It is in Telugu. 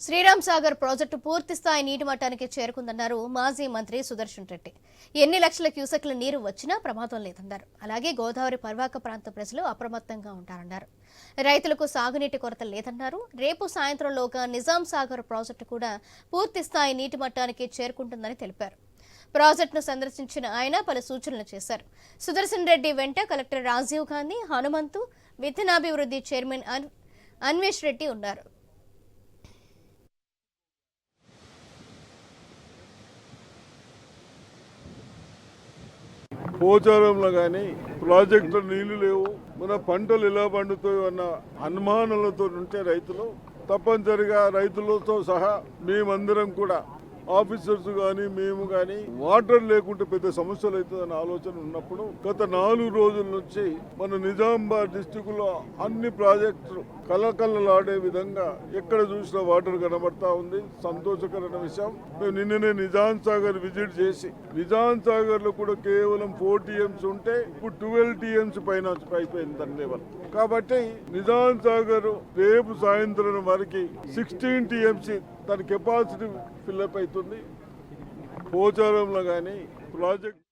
శ్రీరామ్ సాగర్ ప్రాజెక్టు పూర్తి స్థాయి నీటి మట్టానికి చేరుకుందన్నారు మాజీ మంత్రి సుదర్శన్ రెడ్డి. ఎన్ని లక్షల క్యూసెక్ల నీరు వచ్చినా ప్రమాదం లేదన్నారు. అలాగే గోదావరి పర్వాక ప్రాంత ప్రజలు అప్రమత్తంగా ఉంటారన్నారు. రైతులకు సాగునీటి కొరత లేదన్నారు. రేపు సాయంత్రంలోగా నిజాం సాగర్ ప్రాజెక్టు కూడా పూర్తి స్థాయి నీటి మట్టానికి చేరుకుంటుందని తెలిపారు. ప్రాజెక్టును సందర్శించిన ఆయన పలు సూచనలు చేశారు. సుదర్శన్ రెడ్డి వెంట కలెక్టర్ రాజీవ్ గాంధీ హనుమంతు విత్తనాభివృద్ధి చైర్మన్ అన్- అన్వేష్ రెడ్డి ఉన్నారు. పోచారంలో కానీ ప్రాజెక్టులో నీళ్ళు లేవు. మన పంటలు ఎలా పండుతాయో అన్న అనుమానాలతో ఉంటే రైతులు తప్పనిసరిగా రైతులతో సహా మేమందరం కూడా ఆఫీసర్స్ కానీ మేము కానీ వాటర్ లేకుంటే పెద్ద సమస్యలు అవుతుందన్న ఆలోచన ఉన్నప్పుడు గత నాలుగు రోజుల నుంచి మన నిజామాబాద్ డిస్టిక్లో అన్ని ప్రాజెక్టులు కలకలలాడే విధంగా ఎక్కడ చూసినా వాటర్ కనబడతా ఉంది. సంతోషకరమైన విషయం. మేము నిన్ననే నిజాం సాగర్ విజిట్ చేసి నిజాం సాగర్లో కూడా కేవలం ఫోర్ టీఎంస్ ఉంటే ఇప్పుడు ట్వెల్వ్ టీఎంస్ పైన అయిపోయింది దాని లెవెల్. కాబట్టి నిజాం సాగర్ రేపు సాయంత్రం వరకు సిక్స్టీన్ టీఎంసీ దాని కెపాసిటీ ఫిల్అప్ అవుతుంది. పోచారంలో కానీ ప్రాజెక్ట్